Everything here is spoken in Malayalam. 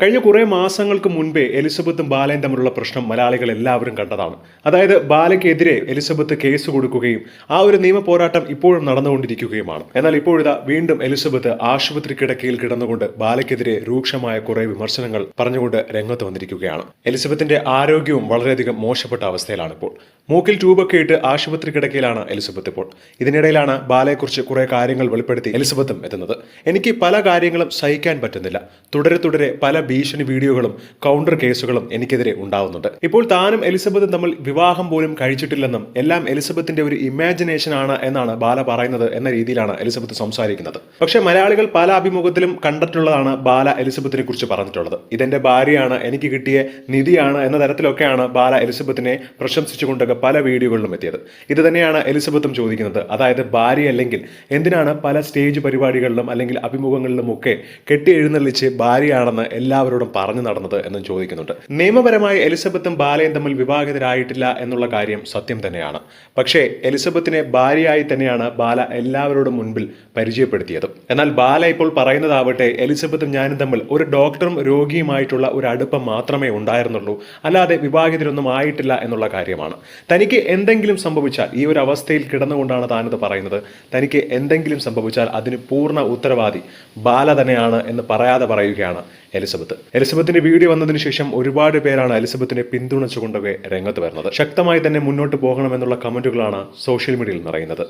കഴിഞ്ഞ കുറേ മാസങ്ങൾക്ക് മുൻപേ എലിസബത്തും ബാലയും തമ്മിലുള്ള പ്രശ്നം മലയാളികൾ എല്ലാവരും കണ്ടതാണ്. അതായത് ബാലയ്ക്കെതിരെ എലിസബത്ത് കേസ് കൊടുക്കുകയും ആ ഒരു നിയമ പോരാട്ടം ഇപ്പോഴും നടന്നുകൊണ്ടിരിക്കുകയുമാണ്. എന്നാൽ ഇപ്പോഴിതാ വീണ്ടും എലിസബത്ത് ആശുപത്രി കിടക്കയിൽ കിടന്നുകൊണ്ട് ബാലയ്ക്കെതിരെ രൂക്ഷമായ കുറെ വിമർശനങ്ങൾ പറഞ്ഞുകൊണ്ട് രംഗത്ത് വന്നിരിക്കുകയാണ്. എലിസബത്തിന്റെ ആരോഗ്യവും വളരെയധികം മോശപ്പെട്ട അവസ്ഥയിലാണ് ഇപ്പോൾ മൂക്കിൽ ട്യൂബൊക്കെ ഇട്ട് ആശുപത്രി കിടക്കയിലാണ് എലിസബത്ത് ഇപ്പോൾ. ഇതിനിടയിലാണ് ബാലയെക്കുറിച്ച് കുറെ കാര്യങ്ങൾ വെളിപ്പെടുത്തി എലിസബത്തും എത്തുന്നത്. എനിക്ക് പല കാര്യങ്ങളും സഹിക്കാൻ പറ്റുന്നില്ല. തുടരെ തുടരെ പല ഭീഷണി വീഡിയോകളും കൗണ്ടർ കേസുകളും എനിക്കെതിരെ ഉണ്ടാവുന്നുണ്ട്. ഇപ്പോൾ താനും എലിസബത്തും തമ്മിൽ വിവാഹം പോലും കഴിച്ചിട്ടില്ലെന്നും എല്ലാം എലിസബത്തിന്റെ ഒരു ഇമാജിനേഷൻ ആണ് എന്നാണ് ബാല പറയുന്നത് എന്ന രീതിയിലാണ് എലിസബത്ത് സംസാരിക്കുന്നത്. പക്ഷേ മലയാളികൾ പല അഭിമുഖത്തിലും കണ്ടിട്ടുള്ളതാണ് ബാല എലിസബത്തിനെ കുറിച്ച് പറഞ്ഞിട്ടുള്ളത്. ഇതെന്റെ ഭാര്യയാണ് എനിക്ക് കിട്ടിയ നിധിയാണ് എന്ന തരത്തിലൊക്കെയാണ് ബാല എലിസബത്തിനെ പ്രശംസിച്ചുകൊണ്ടൊക്കെ പല വീഡിയോകളിലും എത്തിയത്. ഇത് തന്നെയാണ് എലിസബത്തും ചോദിക്കുന്നത്. അതായത് ഭാര്യ അല്ലെങ്കിൽ എന്തിനാണ് പല സ്റ്റേജ് പരിപാടികളിലും അല്ലെങ്കിൽ അഭിമുഖങ്ങളിലും ഒക്കെ കെട്ടി എഴുന്നള്ളിച്ച് ഭാര്യയാണെന്ന് എല്ലാവരോടും പറഞ്ഞു നടന്നത് എന്നും ചോദിക്കുന്നുണ്ട്. നിയമപരമായി എലിസബത്തും ബാലയും തമ്മിൽ വിവാഹിതരായിട്ടില്ല എന്നുള്ള കാര്യം സത്യം തന്നെയാണ്. പക്ഷേ എലിസബത്തിനെ ഭാര്യയായി തന്നെയാണ് ബാല എല്ലാവരോടും മുൻപിൽ പരിചയപ്പെടുത്തിയത്. എന്നാൽ ബാല ഇപ്പോൾ പറയുന്നതാവട്ടെ എലിസബത്തും ഞാനും തമ്മിൽ ഒരു ഡോക്ടറും രോഗിയുമായിട്ടുള്ള ഒരു അടുപ്പം മാത്രമേ ഉണ്ടായിരുന്നുള്ളൂ. അല്ലാതെ വിവാഹിതരൊന്നും ആയിട്ടില്ല എന്നുള്ള കാര്യമാണ്. തനിക്ക് എന്തെങ്കിലും സംഭവിച്ചാൽ ഈ ഒരു അവസ്ഥയിൽ കിടന്നുകൊണ്ടാണ് താനിത് പറയുന്നത്. തനിക്ക് എന്തെങ്കിലും സംഭവിച്ചാൽ അതിന് പൂർണ ഉത്തരവാദി ബാല തന്നെയാണ് എന്ന് പറയാതെ പറയുകയാണ് എലിസബത്ത്. എലിസബത്തിന്റെ വീഡിയോ വന്നതിന് ശേഷം ഒരുപാട് പേരാണ് എലിസബത്തിനെ പിന്തുണച്ചുകൊണ്ടൊക്കെ രംഗത്ത് വരുന്നത്. ശക്തമായി തന്നെ മുന്നോട്ട് പോകണമെന്നുള്ള കമന്റുകളാണ് സോഷ്യൽ മീഡിയയിൽ നിറയുന്നത്.